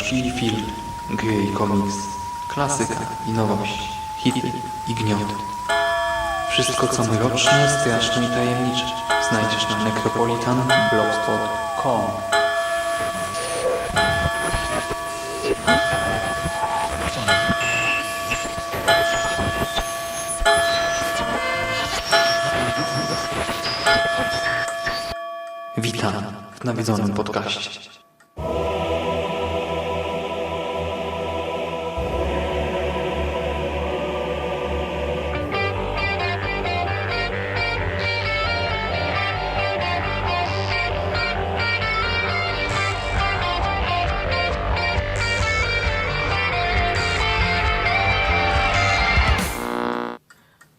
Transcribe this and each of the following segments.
Książki i film, gry i komiks, klasyka i nowość, hity i gnioty. Wszystko co mroczne, straszne i tajemnicze znajdziesz na necropolitanblogspot.com Witam w nawiedzonym podcaście.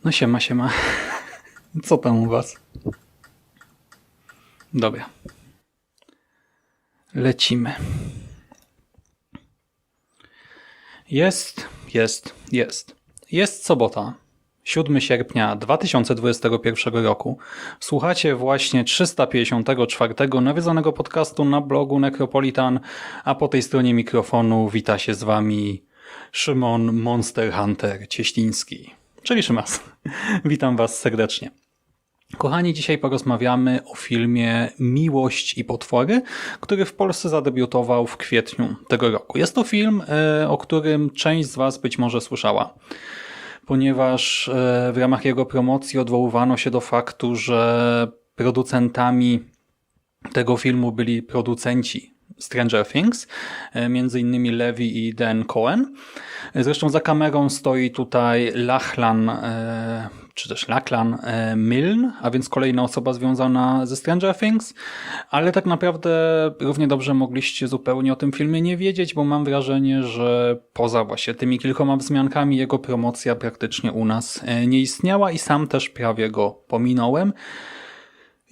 No siema, siema. Co tam u was? Dobra. Lecimy. Jest, jest, jest. Jest sobota. 7 sierpnia 2021 roku. Słuchacie właśnie 354 nawiedzonego podcastu na blogu Necropolitan, a po tej stronie mikrofonu wita się z wami Szymon Monster Hunter Cieśliński, czyli Szymas. Witam was serdecznie. Kochani, dzisiaj porozmawiamy o filmie Miłość i potwory, który w Polsce zadebiutował w kwietniu tego roku. Jest to film, e, o którym część z was być może słyszała ponieważ e, w ramach jego promocji odwoływano się do faktu, że producentami tego filmu byli producenci Stranger Things, e, między innymi Levi i Dan Cohen. Zresztą za kamerą stoi tutaj Lachlan, e, czy też Lachlan e, Milne, a więc kolejna osoba związana ze Stranger Things, ale tak naprawdę równie dobrze mogliście zupełnie o tym filmie nie wiedzieć, bo mam wrażenie, że poza właśnie tymi kilkoma wzmiankami jego promocja praktycznie u nas nie istniała i sam też prawie go pominąłem.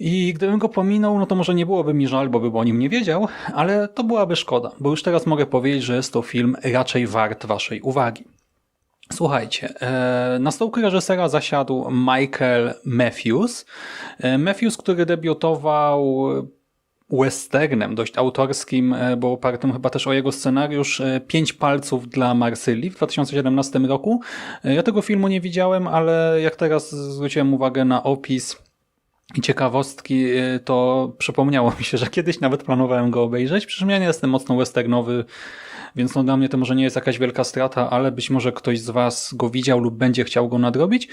I gdybym go pominął, no to może nie byłoby mi żal, bo bym o nim nie wiedział, ale to byłaby szkoda, bo już teraz mogę powiedzieć, że jest to film raczej wart waszej uwagi. Słuchajcie, e, na stołku reżysera zasiadł Michael Matthews. E, Matthews, który debiutował westernem dość autorskim, e, bo opartym chyba też o jego scenariusz Pięć palców dla Marsylii w 2017 roku. Ja tego filmu nie widziałem, ale jak teraz zwróciłem uwagę na opis i ciekawostki, y, to przypomniało mi się, że kiedyś nawet planowałem go obejrzeć. Przecież ja nie jestem mocno westernowy, więc no dla mnie to może nie jest jakaś wielka strata, ale być może ktoś z Was go widział lub będzie chciał go nadrobić.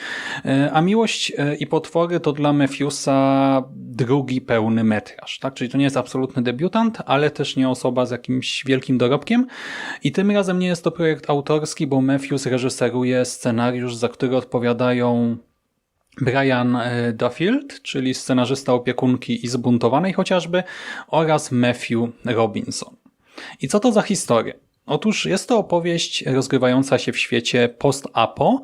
Y, A Miłość y, i Potwory to dla Matthewsa drugi pełny metraż. Tak? Czyli to nie jest absolutny debiutant, ale też nie osoba z jakimś wielkim dorobkiem. I tym razem nie jest to projekt autorski, bo Matthews reżyseruje scenariusz, za który odpowiadają Brian e, Duffield, czyli scenarzysta opiekunki i zbuntowanej chociażby, oraz Matthew Robinson. I co to za historia? Otóż jest to opowieść rozgrywająca się w świecie post-apo.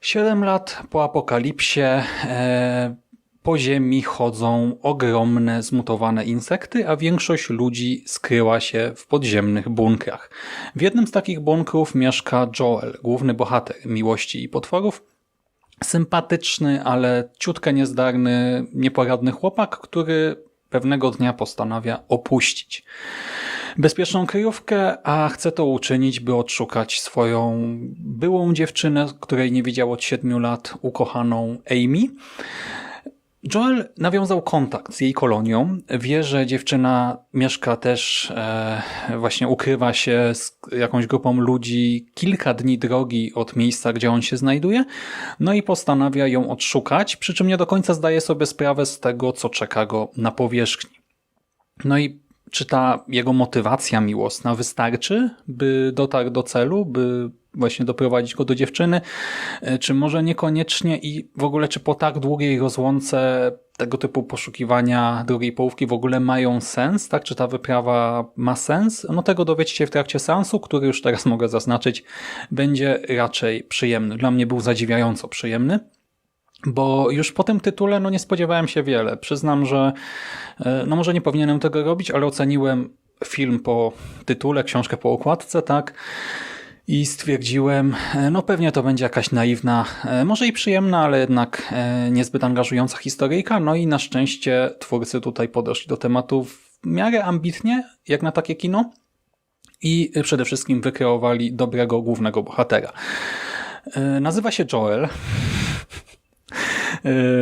Siedem lat po apokalipsie e, po ziemi chodzą ogromne, zmutowane insekty, a większość ludzi skryła się w podziemnych bunkrach. W jednym z takich bunkrów mieszka Joel, główny bohater Miłości i Potworów, sympatyczny, ale ciutkę niezdarny, nieporadny chłopak, który pewnego dnia postanawia opuścić bezpieczną kryjówkę, a chce to uczynić, by odszukać swoją byłą dziewczynę, której nie widział od siedmiu lat, ukochaną Amy. Joel nawiązał kontakt z jej kolonią. Wie, że dziewczyna mieszka też, e, właśnie ukrywa się z jakąś grupą ludzi kilka dni drogi od miejsca, gdzie on się znajduje. No i postanawia ją odszukać, przy czym nie do końca zdaje sobie sprawę z tego, co czeka go na powierzchni. No i czy ta jego motywacja miłosna wystarczy, by dotarł do celu, by właśnie doprowadzić go do dziewczyny, E, czy może niekoniecznie i w ogóle czy po tak długiej rozłące tego typu poszukiwania drugiej połówki w ogóle mają sens, tak? Czy ta wyprawa ma sens? No tego dowiecie się w trakcie seansu, który już teraz mogę zaznaczyć, będzie raczej przyjemny. Dla mnie był zadziwiająco przyjemny. Bo już po tym tytule no nie spodziewałem się wiele. Przyznam, że e, no może nie powinienem tego robić, ale oceniłem film po tytule, książkę po okładce, tak? I stwierdziłem, e, no pewnie to będzie jakaś naiwna, e, może i przyjemna, ale jednak niezbyt angażująca historyjka. No i na szczęście twórcy tutaj podeszli do tematu w miarę ambitnie, jak na takie kino. I przede wszystkim wykreowali dobrego głównego bohatera. Nazywa się Joel.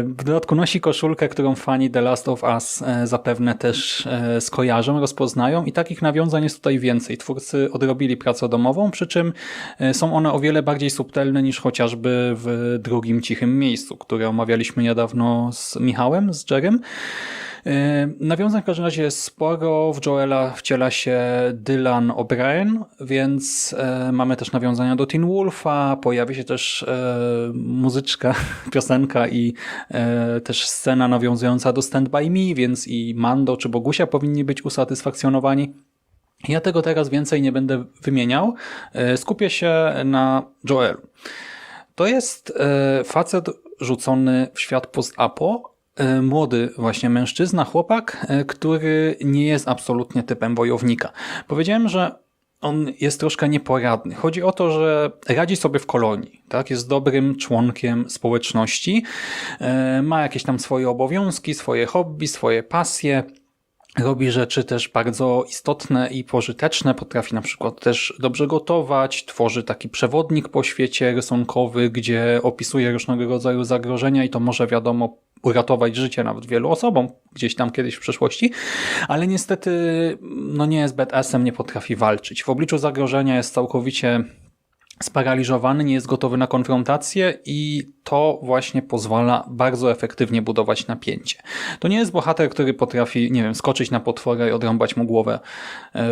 W dodatku nosi koszulkę, którą fani The Last of Us e, zapewne też e, skojarzą, rozpoznają i takich nawiązań jest tutaj więcej. Twórcy odrobili pracę domową, przy czym e, są one o wiele bardziej subtelne niż chociażby w drugim cichym miejscu, które omawialiśmy niedawno z Michałem, z Jerem. E, Nawiązań w każdym razie jest sporo. W Joela wciela się Dylan O'Brien, więc e, mamy też nawiązania do Teen Wolfa, pojawi się też e, muzyczka, piosenka i też scena nawiązująca do Stand By Me, więc i Mando czy Bogusia powinni być usatysfakcjonowani. Ja tego teraz więcej nie będę wymieniał. Skupię się na Joelu. To jest facet rzucony w świat post-apo, młody właśnie mężczyzna, chłopak, e, który nie jest absolutnie typem wojownika. Powiedziałem, że on jest troszkę nieporadny. Chodzi o to, że radzi sobie w kolonii, tak? Jest dobrym członkiem społeczności, e, ma jakieś tam swoje obowiązki, swoje hobby, swoje pasje, robi rzeczy też bardzo istotne i pożyteczne. Potrafi na przykład też dobrze gotować, tworzy taki przewodnik po świecie rysunkowy, gdzie opisuje różnego rodzaju zagrożenia i to może wiadomo uratować życie nawet wielu osobom gdzieś tam kiedyś w przeszłości, ale niestety no nie jest badassem, nie potrafi walczyć. W obliczu zagrożenia jest całkowicie sparaliżowany, nie jest gotowy na konfrontację i to właśnie pozwala bardzo efektywnie budować napięcie. To nie jest bohater, który potrafi, nie wiem, skoczyć na potwora i odrąbać mu głowę e,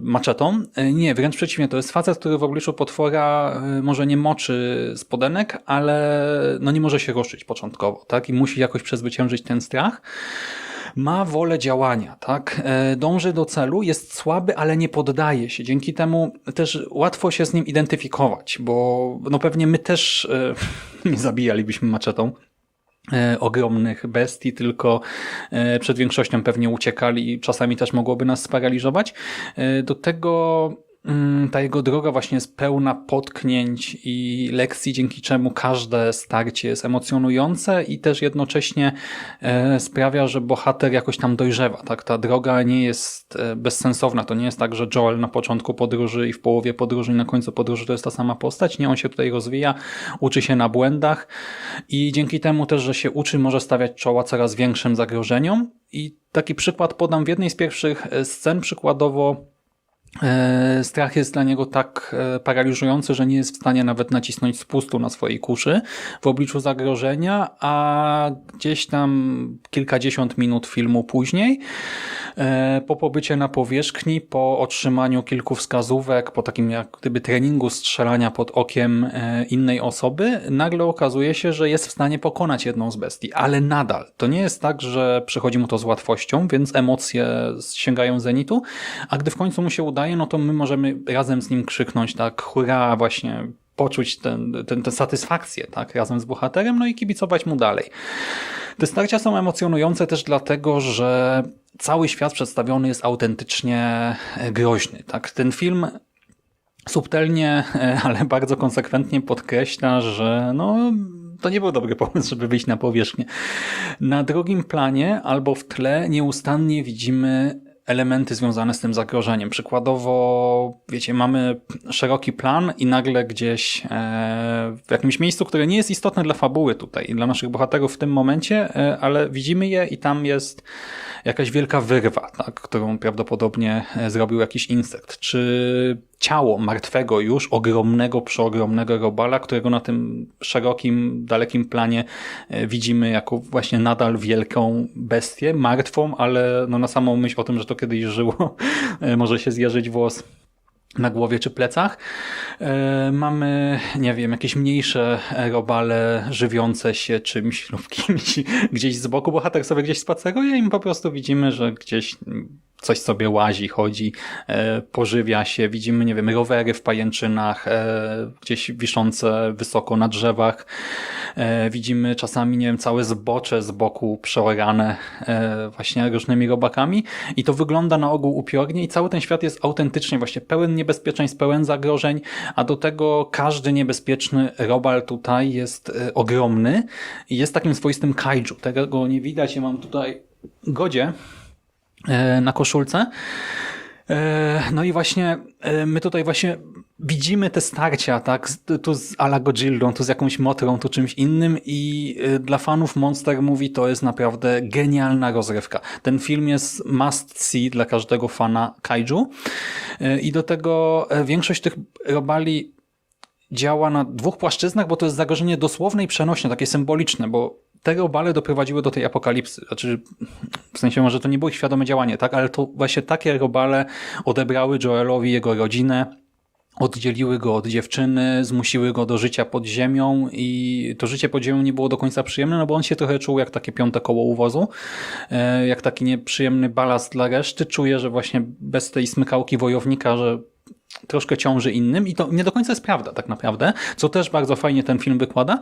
maczetą. E, Nie, wręcz przeciwnie, to jest facet, który w obliczu potwora e, może nie moczy spodenek, ale no nie może się ruszyć początkowo, tak? I musi jakoś przezwyciężyć ten strach ma wolę działania, tak? E, Dąży do celu, jest słaby, ale nie poddaje się. Dzięki temu też łatwo się z nim identyfikować, bo no pewnie my też e, nie zabijalibyśmy maczetą e, ogromnych bestii, tylko przed większością pewnie uciekali i czasami też mogłoby nas sparaliżować. Do tego ta jego droga właśnie jest pełna potknięć i lekcji, dzięki czemu każde starcie jest emocjonujące i też jednocześnie e, sprawia, że bohater jakoś tam dojrzewa. Tak? Ta droga nie jest e, bezsensowna. To nie jest tak, że Joel na początku podróży i w połowie podróży i na końcu podróży to jest ta sama postać. Nie, on się tutaj rozwija, uczy się na błędach i dzięki temu też, że się uczy, może stawiać czoła coraz większym zagrożeniom. I taki przykład podam w jednej z pierwszych e, scen, przykładowo Strach jest dla niego tak e, paraliżujący, że nie jest w stanie nawet nacisnąć spustu na swojej kuszy w obliczu zagrożenia, a gdzieś tam kilkadziesiąt minut filmu później, e, po pobycie na powierzchni, po otrzymaniu kilku wskazówek, po takim jak gdyby treningu strzelania pod okiem e, innej osoby, nagle okazuje się, że jest w stanie pokonać jedną z bestii, ale nadal. To nie jest tak, że przychodzi mu to z łatwością, więc emocje sięgają zenitu, a gdy w końcu mu się no to my możemy razem z nim krzyknąć tak, hurra, właśnie poczuć ten, ten, tę satysfakcję, tak, razem z bohaterem, no i kibicować mu dalej. Te starcia są emocjonujące też dlatego, że cały świat przedstawiony jest autentycznie e, groźny, tak. Ten film subtelnie, e, ale bardzo konsekwentnie podkreśla, że no, to nie był dobry pomysł, żeby wyjść na powierzchnię. Na drugim planie albo w tle nieustannie widzimy elementy związane z tym zagrożeniem. Przykładowo, wiecie, mamy szeroki plan i nagle gdzieś e, w jakimś miejscu, które nie jest istotne dla fabuły tutaj i dla naszych bohaterów w tym momencie, e, ale widzimy je i tam jest jakaś wielka wyrwa, tak, którą prawdopodobnie e, zrobił jakiś insekt, czy ciało martwego już, ogromnego, przeogromnego robala, którego na tym szerokim, dalekim planie e, widzimy jako właśnie nadal wielką bestię, martwą, ale no na samą myśl o tym, że to kiedyś żyło, e, może się zjeżyć włos na głowie czy plecach. E, mamy, nie wiem, jakieś mniejsze robale żywiące się czymś lub kimś gdzieś z boku. Bohater sobie gdzieś spaceruje i po prostu widzimy, że gdzieś coś sobie łazi, chodzi, e, pożywia się. Widzimy, nie wiem, rowery w pajęczynach, e, gdzieś wiszące wysoko na drzewach. E, widzimy czasami, nie wiem, całe zbocze z boku przeorane właśnie różnymi robakami i to wygląda na ogół upiornie i cały ten świat jest autentycznie właśnie pełen niebezpieczeństw, pełen zagrożeń, a do tego każdy niebezpieczny robal tutaj jest ogromny i jest takim swoistym kaiju. Tego nie widać, ja mam tutaj godzie na koszulce. E, No i właśnie e, my tutaj właśnie widzimy te starcia, tak? Tu z Ala Godzillą, tu z jakąś motrą, tu czymś innym i e, dla fanów Monster Movie to jest naprawdę genialna rozrywka. Ten film jest must see dla każdego fana kaiju E, i do tego e, większość tych robali działa na dwóch płaszczyznach, bo to jest zagrożenie dosłowne i przenośne, takie symboliczne, bo te robale doprowadziły do tej apokalipsy. Znaczy, w sensie może to nie było świadome działanie, tak? Ale to właśnie takie robale odebrały Joelowi jego rodzinę, oddzieliły go od dziewczyny, zmusiły go do życia pod ziemią i to życie pod ziemią nie było do końca przyjemne, no bo on się trochę czuł jak takie piąte koło uwozu, e, jak taki nieprzyjemny balast dla reszty. Czuje, że właśnie bez tej smykałki wojownika, że troszkę ciąży innym i to nie do końca jest prawda tak naprawdę, co też bardzo fajnie ten film wykłada,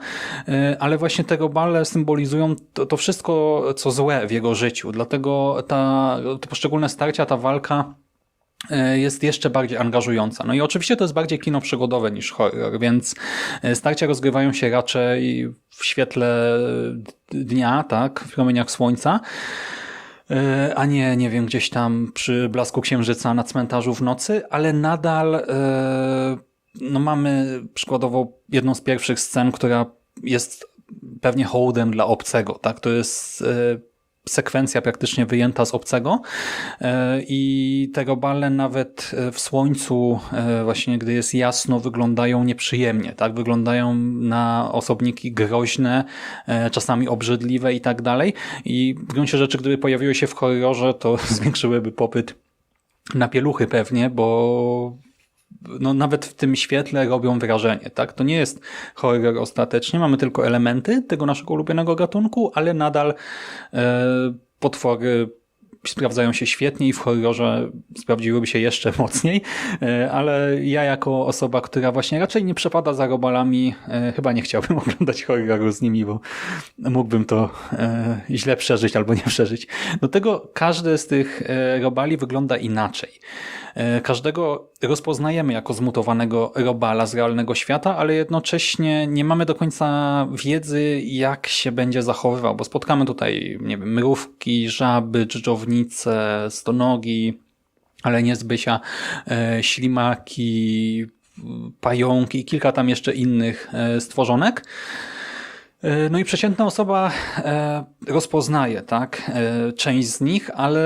e, ale właśnie te robale symbolizują to, to wszystko, co złe w jego życiu, dlatego ta, te poszczególne starcia, ta walka e, jest jeszcze bardziej angażująca. No i oczywiście to jest bardziej kino przygodowe niż horror, więc e, starcia rozgrywają się raczej w świetle dnia, tak, w promieniach słońca, a nie, nie wiem, gdzieś tam przy blasku księżyca na cmentarzu w nocy, ale nadal e, no mamy przykładowo jedną z pierwszych scen, która jest pewnie hołdem dla obcego, tak? To jest e, sekwencja praktycznie wyjęta z obcego e, i te robale nawet e, w słońcu, e, właśnie gdy jest jasno, wyglądają nieprzyjemnie, tak? Wyglądają na osobniki groźne, czasami obrzydliwe i tak dalej. I w gruncie rzeczy, gdyby pojawiły się w horrorze, to zwiększyłyby popyt na pieluchy pewnie, bo no, nawet w tym świetle robią wrażenie. Tak? To nie jest horror ostatecznie, mamy tylko elementy tego naszego ulubionego gatunku, ale nadal e, potwory sprawdzają się świetnie i w horrorze sprawdziłyby się jeszcze mocniej, E, ale ja jako osoba, która właśnie raczej nie przepada za robalami, e, chyba nie chciałbym oglądać horroru z nimi, bo mógłbym to e, źle przeżyć albo nie przeżyć. Do tego każdy z tych robali wygląda inaczej. E, Każdego rozpoznajemy jako zmutowanego robala z realnego świata, ale jednocześnie nie mamy do końca wiedzy, jak się będzie zachowywał, bo spotkamy tutaj, nie wiem, mrówki, żaby, dżdżownice, stonogi, ale nie zbysia, e, ślimaki, pająki i kilka tam jeszcze innych e, stworzonek. E, No i przeciętna osoba e, rozpoznaje tak, e, część z nich, ale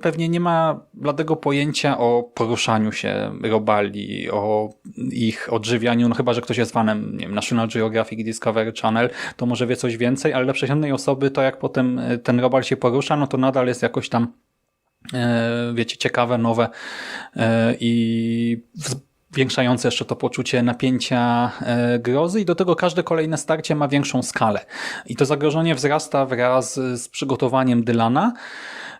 pewnie nie ma bladego pojęcia o poruszaniu się robali, o ich odżywianiu, no chyba, że ktoś jest fanem nie wiem, National Geographic, Discovery Channel, to może wie coś więcej, ale dla przeciętnej osoby to jak potem ten robal się porusza, no to nadal jest jakoś tam wiecie, ciekawe, nowe i zwiększające jeszcze to poczucie napięcia e, grozy i do tego każde kolejne starcie ma większą skalę. I to zagrożenie wzrasta wraz z przygotowaniem Dylana,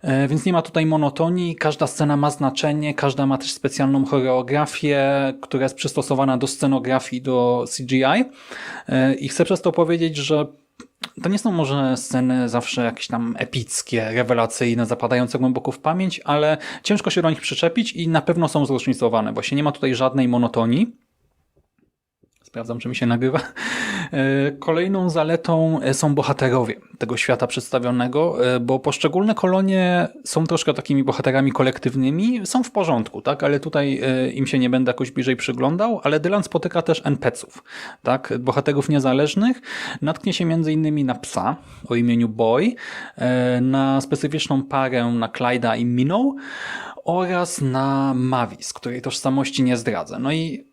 e, więc nie ma tutaj monotonii, każda scena ma znaczenie, każda ma też specjalną choreografię, która jest przystosowana do scenografii, do CGI E, i chcę przez to powiedzieć, że to nie są może sceny zawsze jakieś tam epickie, rewelacyjne, zapadające głęboko w pamięć, ale ciężko się do nich przyczepić i na pewno są zróżnicowane. Właśnie nie ma tutaj żadnej monotonii. Sprawdzam, czy mi się nagrywa. E, Kolejną zaletą e, są bohaterowie tego świata przedstawionego, e, bo poszczególne kolonie są troszkę takimi bohaterami kolektywnymi, są w porządku, tak, ale tutaj im się nie będę jakoś bliżej przyglądał, ale Dylan spotyka też NPC-ów, tak, bohaterów niezależnych, natknie się innymi na psa o imieniu Boy, na specyficzną parę na Clyda i Minnow oraz na Mavis, której tożsamości nie zdradzę. No i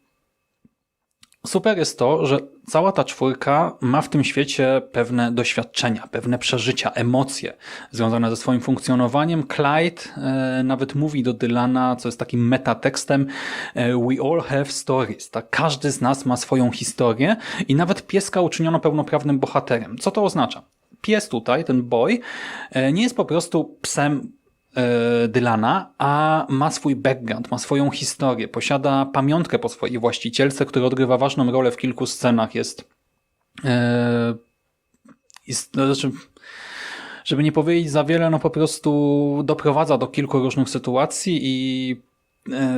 Super jest to, że cała ta czwórka ma w tym świecie pewne doświadczenia, pewne przeżycia, emocje związane ze swoim funkcjonowaniem. Clyde e, nawet mówi do Dylana, co jest takim metatekstem, e, we all have stories. Tak? Każdy z nas ma swoją historię i nawet pieska uczyniono pełnoprawnym bohaterem. Co to oznacza? Pies tutaj, ten boy, e, nie jest po prostu psem Dylana, a ma swój background, ma swoją historię, posiada pamiątkę po swojej właścicielce, która odgrywa ważną rolę w kilku scenach, jest e, ist, no, znaczy, żeby nie powiedzieć za wiele, no po prostu doprowadza do kilku różnych sytuacji i e,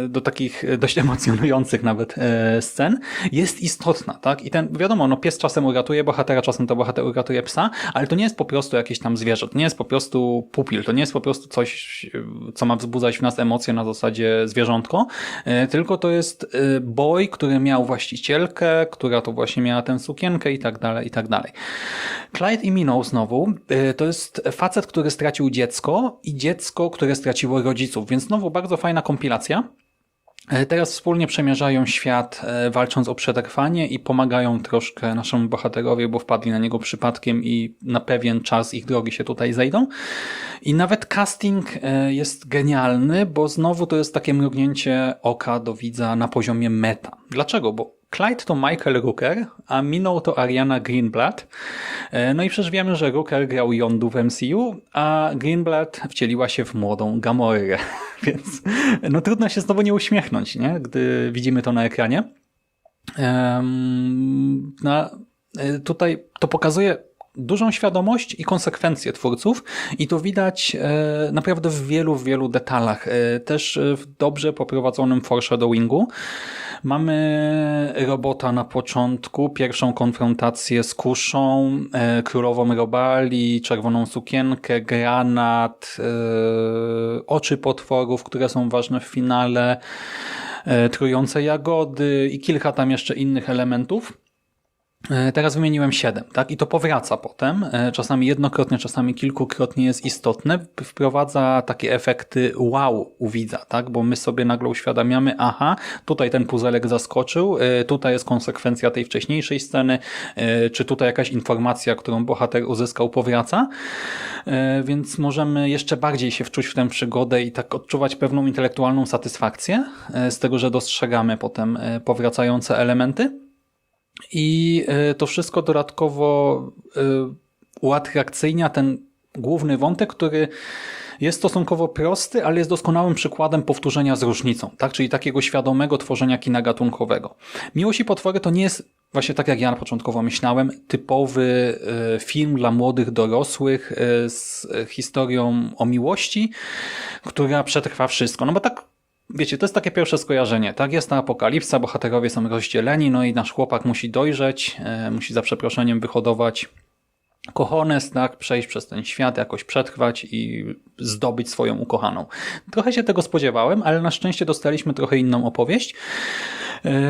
do takich dość emocjonujących nawet e, scen, jest istotna, tak? I ten, wiadomo, no pies czasem uratuje bohatera, czasem to bohater uratuje psa, ale to nie jest po prostu jakieś tam zwierzę, to nie jest po prostu pupil, to nie jest po prostu coś, e, co ma wzbudzać w nas emocje na zasadzie zwierzątko, e, tylko to jest e, boy, który miał właścicielkę, która to właśnie miała tę sukienkę i tak dalej, i tak dalej. Clyde i Minął znowu, e, to jest facet, który stracił dziecko i dziecko, które straciło rodziców, więc znowu bardzo fajna kompilacja. E, Teraz wspólnie przemierzają świat, e, walcząc o przetrwanie i pomagają troszkę naszemu bohaterowi, bo wpadli na niego przypadkiem i na pewien czas ich drogi się tutaj zejdą. I nawet casting e, jest genialny, bo znowu to jest takie mrugnięcie oka do widza na poziomie meta. Dlaczego? Bo Clyde to Michael Rooker, a Minął to Ariana Greenblatt. E, No i przecież wiemy, że Rooker grał Yondu w MCU, a Greenblatt wcieliła się w młodą Gamorę. Więc no trudno się znowu nie uśmiechnąć, nie? gdy widzimy to na ekranie. Em, Na, e, tutaj to pokazuje dużą świadomość i konsekwencje twórców i to widać e, naprawdę w wielu, wielu detalach. E, też w dobrze poprowadzonym foreshadowingu. Mamy robota na początku, pierwszą konfrontację z kuszą, e, królową robali, czerwoną sukienkę, granat, oczy potworów, które są ważne w finale, trujące jagody i kilka tam jeszcze innych elementów. E, Teraz wymieniłem siedem, tak? I to powraca potem, e, czasami jednokrotnie, czasami kilkukrotnie jest istotne, wprowadza takie efekty wow u widza, tak? Bo my sobie nagle uświadamiamy, aha, tutaj ten puzelek zaskoczył, e, tutaj jest konsekwencja tej wcześniejszej sceny, czy tutaj jakaś informacja, którą bohater uzyskał, powraca, więc możemy jeszcze bardziej się wczuć w tę przygodę i tak odczuwać pewną intelektualną satysfakcję z tego, że dostrzegamy potem powracające elementy. I y, to wszystko dodatkowo y, uatrakcyjnia ten główny wątek, który jest stosunkowo prosty, ale jest doskonałym przykładem powtórzenia z różnicą, tak? czyli takiego świadomego tworzenia kina gatunkowego. Miłość i potwory to nie jest, właśnie tak jak ja początkowo myślałem, typowy y, film dla młodych dorosłych z historią o miłości, która przetrwa wszystko. No bo tak Wiecie, to jest takie pierwsze skojarzenie, tak? Jest ta apokalipsa, bohaterowie są rozdzieleni, no i nasz chłopak musi dojrzeć, e, musi za przeproszeniem wyhodować kochones, tak? Przejść przez ten świat, jakoś przetrwać i zdobyć swoją ukochaną. Trochę się tego spodziewałem, ale na szczęście dostaliśmy trochę inną opowieść,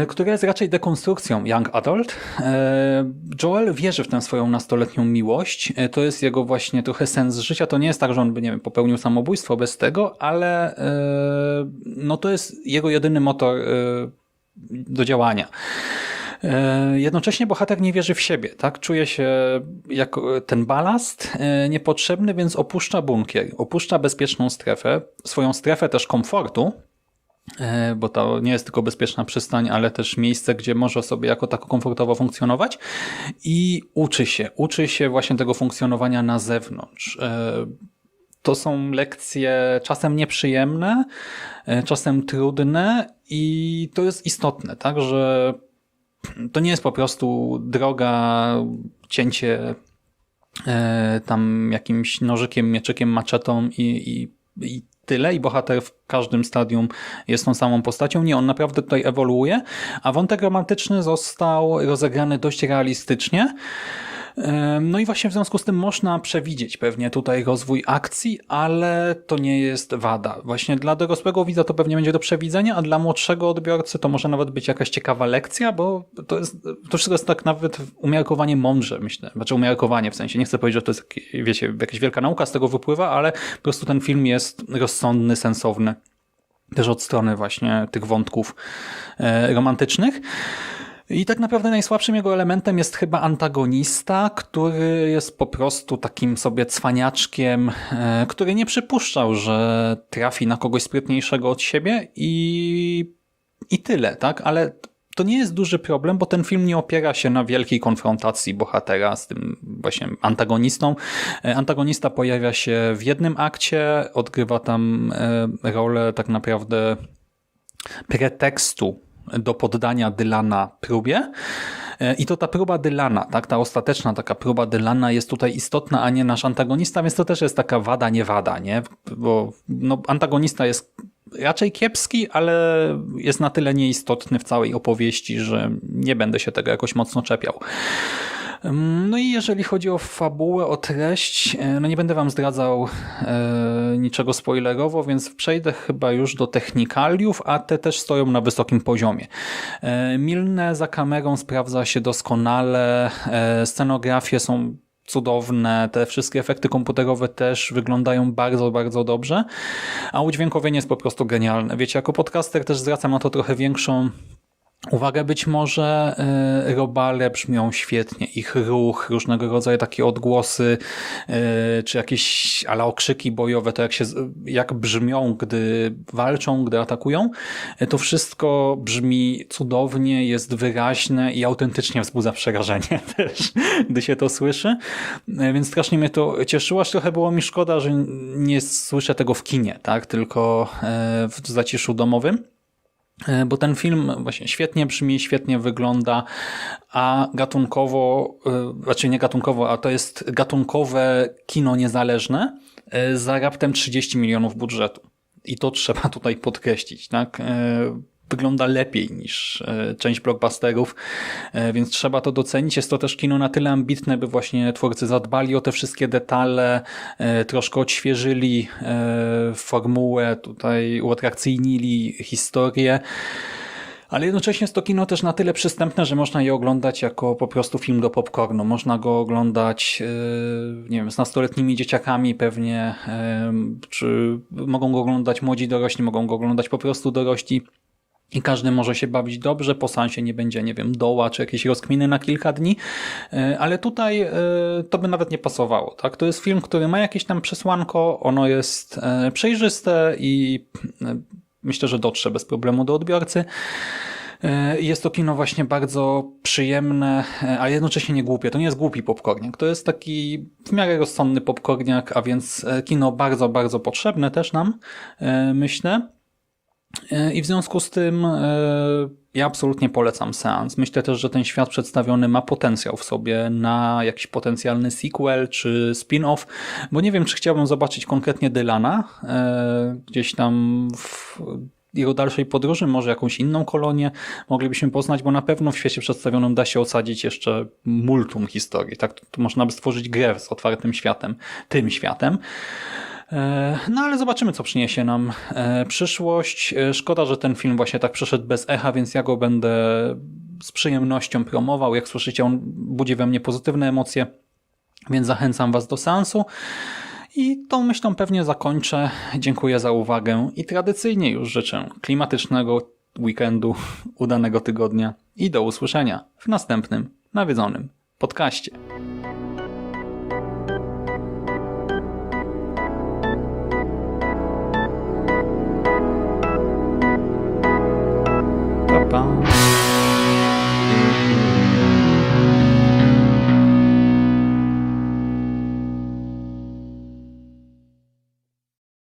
która jest raczej dekonstrukcją Young Adult. E, Joel wierzy w tę swoją nastoletnią miłość. E, To jest jego właśnie trochę sens życia. To nie jest tak, że on by, nie wiem, popełnił samobójstwo bez tego, ale e, no to jest jego jedyny motor e, do działania. E, Jednocześnie bohater nie wierzy w siebie, tak? Czuje się jako ten balast e, niepotrzebny, więc opuszcza bunkier, opuszcza bezpieczną strefę, swoją strefę też komfortu, e, bo to nie jest tylko bezpieczna przystań, ale też miejsce, gdzie może sobie jako tako komfortowo funkcjonować i uczy się, uczy się właśnie tego funkcjonowania na zewnątrz. E, To są lekcje czasem nieprzyjemne, e, czasem trudne i to jest istotne, tak, że to nie jest po prostu droga, cięcie e, tam jakimś nożykiem, mieczykiem, maczetą i, i, i tyle i bohater w każdym stadium jest tą samą postacią. Nie, on naprawdę tutaj ewoluuje, a wątek romantyczny został rozegrany dość realistycznie. No i właśnie w związku z tym można przewidzieć pewnie tutaj rozwój akcji, ale to nie jest wada. Właśnie dla dorosłego widza to pewnie będzie do przewidzenia, a dla młodszego odbiorcy to może nawet być jakaś ciekawa lekcja, bo to, jest, to wszystko jest tak nawet umiarkowanie mądrze, myślę. Znaczy umiarkowanie w sensie. Nie chcę powiedzieć, że to jest, wiecie, jakaś wielka nauka z tego wypływa, ale po prostu ten film jest rozsądny, sensowny. Też od strony właśnie tych wątków e, romantycznych. I tak naprawdę najsłabszym jego elementem jest chyba antagonista, który jest po prostu takim sobie cwaniaczkiem, e, który nie przypuszczał, że trafi na kogoś sprytniejszego od siebie i, i tyle, tak? Ale to nie jest duży problem, bo ten film nie opiera się na wielkiej konfrontacji bohatera z tym właśnie antagonistą. E, Antagonista pojawia się w jednym akcie, odgrywa tam e, rolę tak naprawdę pretekstu do poddania Dylana próbie. E, I to ta próba Dylana, tak, ta ostateczna taka próba Dylana jest tutaj istotna, a nie nasz antagonista, więc to też jest taka wada, nie wada, nie? Bo no, antagonista jest raczej kiepski, ale jest na tyle nieistotny w całej opowieści, że nie będę się tego jakoś mocno czepiał. No i jeżeli chodzi o fabułę, o treść, e, no nie będę wam zdradzał e, niczego spoilerowo, więc przejdę chyba już do technikaliów, a te też stoją na wysokim poziomie. E, Milne za kamerą sprawdza się doskonale, scenografie są cudowne, te wszystkie efekty komputerowe też wyglądają bardzo, bardzo dobrze, a udźwiękowienie jest po prostu genialne. Wiecie, jako podcaster też zwracam na to trochę większą Uwaga, być może y, robale brzmią świetnie, ich ruch, różnego rodzaju takie odgłosy, y, czy jakieś ala okrzyki bojowe, to jak, się, jak brzmią, gdy walczą, gdy atakują, y, to wszystko brzmi cudownie, jest wyraźne i autentycznie wzbudza przerażenie też, gdy się to słyszy. Więc strasznie mnie to cieszyło, aż trochę było mi szkoda, że nie słyszę tego w kinie, tak, tylko w zaciszu domowym. E, bo ten film właśnie świetnie brzmi, świetnie wygląda, a gatunkowo, e, znaczy nie gatunkowo, a to jest gatunkowe kino niezależne e, za raptem 30 milionów budżetu. I to trzeba tutaj podkreślić, tak? Wygląda lepiej niż część blockbusterów, więc trzeba to docenić. Jest to też kino na tyle ambitne, by właśnie twórcy zadbali o te wszystkie detale, troszkę odświeżyli formułę, tutaj uatrakcyjnili historię. Ale jednocześnie jest to kino też na tyle przystępne, że można je oglądać jako po prostu film do popcornu. Można go oglądać nie wiem, z nastoletnimi dzieciakami pewnie, czy mogą go oglądać młodzi dorośli, mogą go oglądać po prostu dorośli. I każdy może się bawić dobrze, po sansie nie będzie, nie wiem, doła czy jakieś rozkminy na kilka dni, ale tutaj to by nawet nie pasowało. Tak? To jest film, który ma jakieś tam przesłanko, ono jest przejrzyste i myślę, że dotrze bez problemu do odbiorcy. Jest to kino właśnie bardzo przyjemne, a jednocześnie nie głupie. To nie jest głupi popcorniak. To jest taki w miarę rozsądny popcorniak, a więc kino bardzo, bardzo potrzebne też nam, myślę. I w związku z tym ja absolutnie polecam seans. Myślę też, że ten świat przedstawiony ma potencjał w sobie na jakiś potencjalny sequel czy spin-off, bo nie wiem, czy chciałbym zobaczyć konkretnie Dylana gdzieś tam w jego dalszej podróży, może jakąś inną kolonię moglibyśmy poznać, bo na pewno w świecie przedstawionym da się osadzić jeszcze multum historii. Tak, to można by stworzyć grę z otwartym światem, tym światem. No ale zobaczymy, co przyniesie nam przyszłość. Szkoda, że ten film właśnie tak przeszedł bez echa, więc ja go będę z przyjemnością promował. Jak słyszycie, on budzi we mnie pozytywne emocje, więc zachęcam Was do seansu. I tą myślą pewnie zakończę. Dziękuję za uwagę i tradycyjnie już życzę klimatycznego weekendu, udanego tygodnia i do usłyszenia w następnym nawiedzonym podcaście. upon.